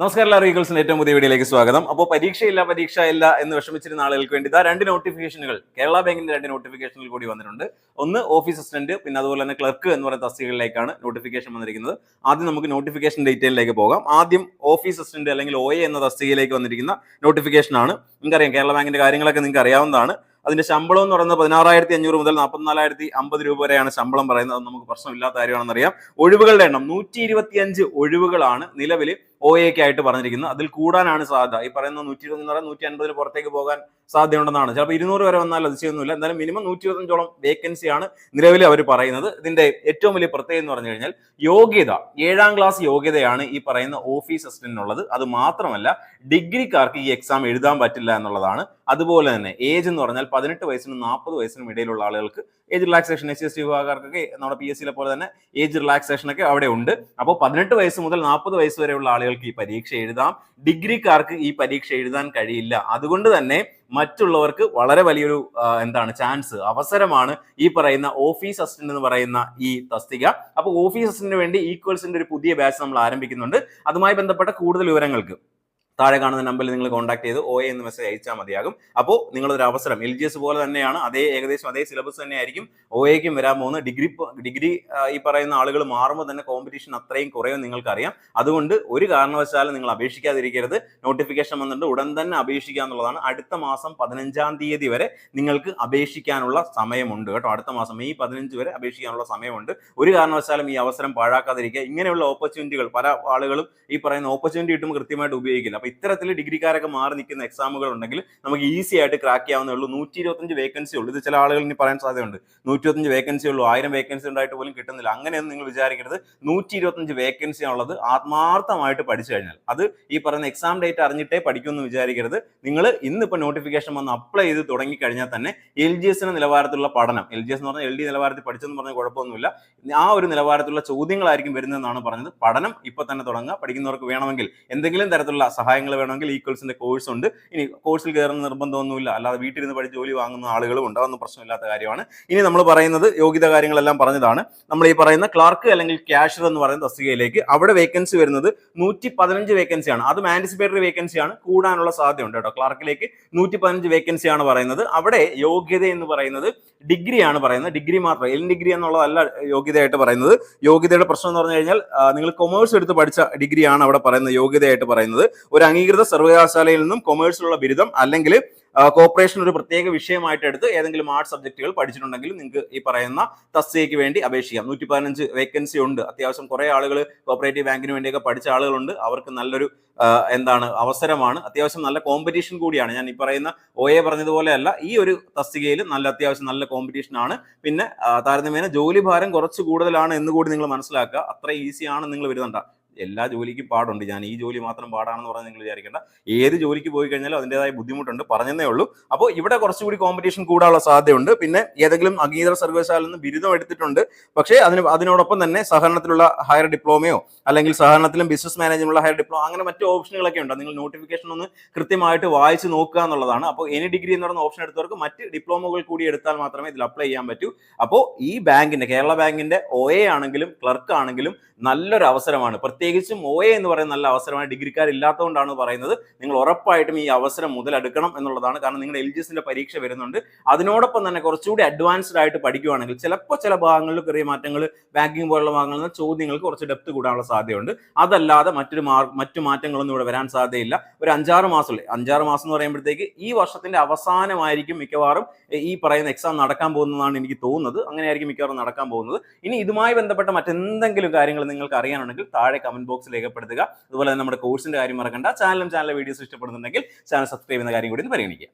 നമസ്കാരം എല്ലാ റീഗൾസിന്റെ ഏറ്റവും പുതിയ വീഡിയോയിലേക്ക് സ്വാഗതം. അപ്പോൾ പരീക്ഷയില്ല പരീക്ഷ ഇല്ല എന്ന് വിഷമിച്ചിരുന്ന ആളുകൾക്ക് വേണ്ടി ഇതാ രണ്ട് നോട്ടിഫിക്കേഷനുകൾ കേരള ബാങ്കിന്റെ രണ്ട് നോട്ടിഫിക്കേഷനുകൾ കൂടി വന്നിട്ടുണ്ട്. ഒന്ന് ഓഫീസ് അസിസ്റ്റന്റ് പിന്നെ അതുപോലെ തന്നെ ക്ലർക്ക് എന്ന് പറയുന്ന തസ്തികകളിലേക്കാണ് നോട്ടിഫിക്കേഷൻ വന്നിരിക്കുന്നത്. ആദ്യം നമുക്ക് നോട്ടിഫിക്കേഷൻ ഡീറ്റെയിലേക്ക് പോകാം. ആദ്യം ഓഫീസ് അസിസ്റ്റന്റ് അല്ലെങ്കിൽ ഒ എന്ന തസ്തികയിലേക്ക് വന്നിരിക്കുന്ന നോട്ടിഫിക്കേഷൻ ആണ്. നിങ്ങൾക്കറിയാം കേരള ബാങ്കിന്റെ കാര്യങ്ങളൊക്കെ നിങ്ങൾക്ക് അറിയാവുന്നതാണ് അതിന്റെ ശമ്പളം എന്ന് പറയുന്നത് പതിനാറായിരത്തി അഞ്ഞൂറ് മുതൽ നാൽപ്പത്തിനാലായിരത്തി അമ്പത് രൂപ വരെയാണ് ശമ്പളം പറയുന്നത്. അത് നമുക്ക് പ്രശ്നമില്ലാത്ത കാര്യമാണെന്ന് അറിയാം. ഒഴിവുകളുടെ എണ്ണം നൂറ്റി ഇരുപത്തിയഞ്ച് ഒഴിവുകളാണ് നിലവിൽ ഒ എക്ക് ആയിട്ട് പറഞ്ഞിരിക്കുന്നത്. അതിൽ കൂടാനാണ് സാധ്യത. ഈ പറയുന്ന നൂറ്റി ഇരുപത്തി നൂറ്റി അൻപതിൽ പുറത്തേക്ക് പോകാൻ സാധ്യതയുണ്ടെന്നാണ്. ചിലപ്പോൾ ഇരുന്നൂറ് വരെ വന്നാൽ അത് ചെയ്യുന്നില്ല. എന്തായാലും മിനിമം നൂറ്റി ഇരുപത്തഞ്ചോളം വേക്കൻസിയാണ് നിലവിൽ അവർ പറയുന്നത്. ഇതിന്റെ ഏറ്റവും വലിയ പ്രത്യേകത എന്ന് പറഞ്ഞു കഴിഞ്ഞാൽ യോഗ്യത. ഏഴാം ക്ലാസ് യോഗ്യതയാണ് ഈ പറയുന്ന ഓഫീസ് അസിസ്റ്റന്റിനുള്ളത്. അത് മാത്രമല്ല ഡിഗ്രിക്കാർക്ക് ഈ എക്സാം എഴുതാൻ പറ്റില്ല എന്നുള്ളതാണ്. അതുപോലെ തന്നെ ഏജ് എന്ന് പറഞ്ഞാൽ പതിനെട്ട് വയസ്സിനും നാൽപ്പത് വയസ്സിനും ഇടയിലുള്ള ആളുകൾക്ക് ഏജ് റിലാക്സേഷൻ എസ് എസ് വിഭാഗക്കാർക്കൊക്കെ നമ്മുടെ പി എസ് സിയിലെ പോലെ തന്നെ ഏജ് റിലാക്സേഷൻ ഒക്കെ അവിടെ ഉണ്ട്. അപ്പോൾ പതിനെട്ട് വയസ്സ് മുതൽ നാൽപ്പത് വയസ്സ് വരെയുള്ള ആളുകൾക്ക് ഈ പരീക്ഷ എഴുതാം. ഡിഗ്രിക്കാർക്ക് ഈ പരീക്ഷ എഴുതാൻ കഴിയില്ല. അതുകൊണ്ട് തന്നെ മറ്റുള്ളവർക്ക് വളരെ വലിയൊരു എന്താണ് ചാൻസ് അവസരമാണ് ഈ പറയുന്ന ഓഫീസ് അസിസ്റ്റന്റ് എന്ന് പറയുന്ന ഈ തസ്തിക. അപ്പോൾ ഓഫീസ് അസിസ്റ്റന്റിന് വേണ്ടി ഈക്വൽസിന്റെ ഒരു പുതിയ ബാച്ച് നമ്മൾ ആരംഭിക്കുന്നുണ്ട്. അതുമായി ബന്ധപ്പെട്ട കൂടുതൽ വിവരങ്ങൾക്ക്. താഴെ കാണുന്ന നമ്പറിൽ നിങ്ങൾ കോൺടാക്ട് ചെയ്ത് ഒ എന്ന് മെസ്സേജ് അയച്ചാൽ മതിയാകും. അപ്പോൾ നിങ്ങളൊരു അവസരം. എൽ ജി എസ് പോലെ തന്നെയാണ് അതേ ഏകദേശം അതേ സിലബസ് തന്നെയായിരിക്കും ഒ എക്കും വരാൻ പോകുന്ന ഡിഗ്രി ഡിഗ്രി ഈ പറയുന്ന ആളുകൾ മാറുമ്പോൾ തന്നെ കോമ്പറ്റീഷൻ അത്രയും കുറയും നിങ്ങൾക്കറിയാം. അതുകൊണ്ട് ഒരു കാരണവശാലും നിങ്ങൾ അപേക്ഷിക്കാതിരിക്കരുത്. നോട്ടിഫിക്കേഷൻ വന്നിട്ട് ഉടൻ തന്നെ അപേക്ഷിക്കുക എന്നുള്ളതാണ്. അടുത്ത മാസം പതിനഞ്ചാം തീയതി വരെ നിങ്ങൾക്ക് അപേക്ഷിക്കാനുള്ള സമയമുണ്ട് കേട്ടോ. അടുത്ത മാസം മെയ് പതിനഞ്ച് വരെ അപേക്ഷിക്കാനുള്ള സമയമുണ്ട്. ഒരു കാരണവശാലും ഈ അവസരം പാഴാക്കാതിരിക്കുക. ഇങ്ങനെയുള്ള ഓപ്പർച്യൂണിറ്റികൾ പല ആളുകളും ഈ പറയുന്ന ഓപ്പർച്യൂണിറ്റി കിട്ടുമ്പോൾ കൃത്യമായിട്ട് ഉപയോഗിക്കില്ല. അപ്പൊ ഇത്തരത്തിൽ ഡിഗ്രിക്കാരൊക്കെ മാറി നിൽക്കുന്ന എക്സാമുകൾ ഉണ്ടെങ്കിൽ നമുക്ക് ഈസി ആയിട്ട് ക്രാക്ക് ചെയ്യാവുന്നേ ഉള്ളൂ. നൂറ്റി ഇരുപത്തഞ്ച് വേക്കൻസി ഉള്ളൂ. ഇത് ചില ആളുകൾ ഇനി പറയാൻ സാധ്യതയുണ്ട്. നൂറ്റി ഇരുപത്തഞ്ച് വേക്കൻസി ഉള്ളൂ. ആയിരം വേക്കൻസി ഉണ്ടായിട്ട് പോലും കിട്ടുന്നില്ല. അങ്ങനെയൊന്നും നിങ്ങൾ വിചാരിക്കരുത്. നൂറ്റി ഇരുപത്തഞ്ച് വേക്കൻസി ഉള്ളത് ആത്മാർത്ഥമായിട്ട് പഠിച്ചു കഴിഞ്ഞാൽ. അത് ഈ പറയുന്ന എക്സാം ഡേറ്റ് അറിഞ്ഞിട്ടേ പഠിക്കുമെന്ന് വിചാരിക്കരുത്. നിങ്ങൾ ഇന്നിപ്പോൾ നോട്ടിഫിക്കേഷൻ വന്ന് അപ്ലൈ ചെയ്ത് തുടങ്ങി കഴിഞ്ഞാൽ തന്നെ എൽ ജി എസിന്റെ നിലവാരത്തിലുള്ള പഠനം എൽ ജി എസ് എന്ന് പറഞ്ഞാൽ എൽ ഡി നിലവാരത്തിൽ പഠിച്ചെന്ന് പറഞ്ഞാൽ കുഴപ്പമൊന്നുമില്ല. ആ ഒരു നിലവാരത്തിലുള്ള ചോദ്യങ്ങളായിരിക്കും വരുന്നതെന്നാണ് പറഞ്ഞത്. പഠനം ഇപ്പൊ തന്നെ തുടങ്ങുക. പഠിക്കുന്നവർക്ക് വേണമെങ്കിൽ എന്തെങ്കിലും തരത്തിലുള്ള സഹായങ്ങൾ വേണമെങ്കിൽ ഈക്വൽസിന്റെ കോഴ്സ് ഉണ്ട്. ഇനി കോഴ്സിൽ കയറുന്ന നിർബന്ധമൊന്നുമില്ല. അല്ലാതെ വീട്ടിലിരുന്ന് പഠിച്ച് ജോലി വാങ്ങുന്ന ആളുകളും ഉണ്ട്. അതൊന്നും പ്രശ്നമില്ലാത്ത കാര്യമാണ്. ഇനി നമ്മൾ പറയുന്നത് യോഗ്യത കാര്യങ്ങളെല്ലാം പറഞ്ഞതാണ്. നമ്മൾ ഈ പറയുന്ന ക്ലാർക്ക് അല്ലെങ്കിൽ ക്യാഷർ എന്ന് പറയുന്ന തസ്തികയിലേക്ക് അവിടെ വേക്കൻസി വരുന്നത് നൂറ്റി പതിനഞ്ച് വേക്കൻസിയാണ് അതും ആന്റിസിപ്പേറ്ററി വേക്കൻസിയാണ് കൂടാനുള്ള സാധ്യതയുണ്ട് കേട്ടോ. ക്ലാർക്കിലേക്ക് നൂറ്റി പതിനഞ്ച് വേക്കൻസിയാണ് പറയുന്നത്. അവിടെ യോഗ്യത എന്ന് പറയുന്നത് ഡിഗ്രിയാണ് പറയുന്നത്. ഡിഗ്രി മാത്രം. എൽ ഡിഗ്രി എന്നുള്ളതല്ല യോഗ്യതയായിട്ട് പറയുന്നത്. യോഗ്യതയുടെ പ്രശ്നം എന്ന് പറഞ്ഞു കഴിഞ്ഞാൽ നിങ്ങൾ കൊമേഴ്സ് എടുത്ത് പഠിച്ച ഡിഗ്രിയാണ് അവിടെ പറയുന്നത് യോഗ്യതയായിട്ട് പറയുന്നത്. ഒരു അംഗീകൃത സർവകലാശാലയിൽ നിന്നും കൊമേഴ്സിലുള്ള ബിരുദം അല്ലെങ്കിൽ കോർപ്പറേഷൻ ഒരു പ്രത്യേക വിഷയമായിട്ട് എടുത്ത് ഏതെങ്കിലും ആർട്സ് സബ്ജക്റ്റുകൾ പഠിച്ചിട്ടുണ്ടെങ്കിൽ നിങ്ങൾക്ക് ഈ പറയുന്ന തസ്തികയ്ക്ക് വേണ്ടി അപേക്ഷിക്കാം. നൂറ്റി പതിനഞ്ച് വേക്കൻസി ഉണ്ട്. അത്യാവശ്യം കുറേ ആളുകൾ കോപ്പറേറ്റീവ് ബാങ്കിന് വേണ്ടിയൊക്കെ പഠിച്ച ആളുകളുണ്ട്. അവർക്ക് നല്ലൊരു എന്താണ് അവസരമാണ്. അത്യാവശ്യം നല്ല കോമ്പറ്റീഷൻ കൂടിയാണ്. ഞാൻ ഈ പറയുന്ന ഒ എ പറഞ്ഞതുപോലെയല്ല ഈ ഒരു തസ്തികയിൽ നല്ല അത്യാവശ്യം നല്ല കോമ്പറ്റീഷൻ ആണ്. പിന്നെ താരതമ്യേന ജോലി ഭാരം കുറച്ച് കൂടുതലാണ് എന്ന് കൂടി നിങ്ങൾ മനസ്സിലാക്കുക. അത്ര ഈസിയാണ് നിങ്ങൾ വരുന്നുണ്ട എല്ലാ ജോലിക്കും പാടുണ്ട്. ഞാൻ ഈ ജോലി മാത്രം പാടാണെന്ന് പറഞ്ഞ് നിങ്ങൾ വിചാരിക്കേണ്ട. ഏത് ജോലിക്ക് പോയി കഴിഞ്ഞാലും അതിന്റെതായ ബുദ്ധിമുട്ടുണ്ട്. പറഞ്ഞതേ ഉള്ളൂ. അപ്പോൾ ഇവിടെ കുറച്ചുകൂടി കോമ്പറ്റീഷൻ കൂടാനുള്ള സാധ്യതയുണ്ട്. പിന്നെ ഏതെങ്കിലും അംഗീകൃത സർവകലാശാലയിൽ നിന്ന് ബിരുദം എടുത്തിട്ടുണ്ട്. പക്ഷേ അതിന് അതിനോടൊപ്പം തന്നെ സഹകരണത്തിലുള്ള ഹയർ ഡിപ്ലോമയോ അല്ലെങ്കിൽ സഹകരണത്തിലും ബിസിനസ് മാനേജ്മെന്റുള്ള ഹയർ ഡിപ്ലോമ അങ്ങനെ മറ്റു ഓപ്ഷനുകളൊക്കെ ഉണ്ട്. നിങ്ങൾ നോട്ടിഫിക്കേഷൻ ഒന്ന് കൃത്യമായിട്ട് വായിച്ച് നോക്കുക എന്നുള്ളതാണ്. അപ്പോൾ എനി ഡിഗ്രി എന്ന് പറയുന്ന ഓപ്ഷൻ എടുത്തവർക്ക് മറ്റ് ഡിപ്ലോമകൾ കൂടി എടുത്താൽ മാത്രമേ ഇതിൽ അപ്ലൈ ചെയ്യാൻ പറ്റൂ. അപ്പോൾ ഈ ബാങ്കിന്റെ കേരള ബാങ്കിന്റെ ഒ എ ആണെങ്കിലും ക്ലർക്ക് ആണെങ്കിലും നല്ലൊരു അവസരമാണ്. പ്രത്യേകിച്ചും ഒ എ എന്ന് പറയുന്ന നല്ല അവസരമാണ്. ഡിഗ്രിക്കാർ ഇല്ലാത്തതുകൊണ്ടാണ് പറയുന്നത്. നിങ്ങൾ ഉറപ്പായിട്ടും ഈ അവസരം മുതലെടുക്കണം എന്നുള്ളതാണ്. കാരണം നിങ്ങളുടെ എൽ ജി എസിന്റെ പരീക്ഷ വരുന്നുണ്ട്. അതിനോടൊപ്പം തന്നെ കുറച്ചുകൂടി അഡ്വാൻസ്ഡ് ആയിട്ട് പഠിക്കുകയാണെങ്കിൽ ചിലപ്പോൾ ചില ഭാഗങ്ങളിൽ ചെറിയ മാറ്റങ്ങൾ ബാങ്കിങ് പോലുള്ള ഭാഗങ്ങളിൽ നിന്ന് ചോദ്യങ്ങൾക്ക് കുറച്ച് ഡെപ്ത് കൂടാനുള്ള സാധ്യതയുണ്ട്. അതല്ലാതെ മറ്റൊരു മറ്റു മാറ്റങ്ങളൊന്നും ഇവിടെ വരാൻ സാധ്യതയില്ല. ഒരു അഞ്ചാറ് മാസം അഞ്ചാറ് മാസം എന്ന് പറയുമ്പോഴത്തേക്ക് ഈ വർഷത്തിന്റെ അവസാനമായിരിക്കും മിക്കവാറും ഈ പറയുന്ന എക്സാം നടക്കാൻ പോകുന്നതാണ് എനിക്ക് തോന്നുന്നത്. അങ്ങനെയായിരിക്കും മിക്കവാറും നടക്കാൻ പോകുന്നത്. ഇനി ഇതുമായി ബന്ധപ്പെട്ട മറ്റെന്തെങ്കിലും കാര്യങ്ങൾ നിങ്ങൾക്ക് അറിയാനുണ്ടെങ്കിൽ താഴെ കമന്റ് ബോക്സിൽ രേഖപ്പെടുത്തുക. അതുപോലെ തന്നെ നമ്മുടെ കോഴ്സിന്റെ കാര്യം മറക്കണ്ട. ചാനലും ചാനലിലെ വീഡിയോസ് ഇഷ്ടപ്പെടുന്നുണ്ടെങ്കിൽ ചാനൽ സബ്സ്ക്രൈബ് ചെയ്യുന്ന കാര്യം കൂടി പരിഗണിക്കുക.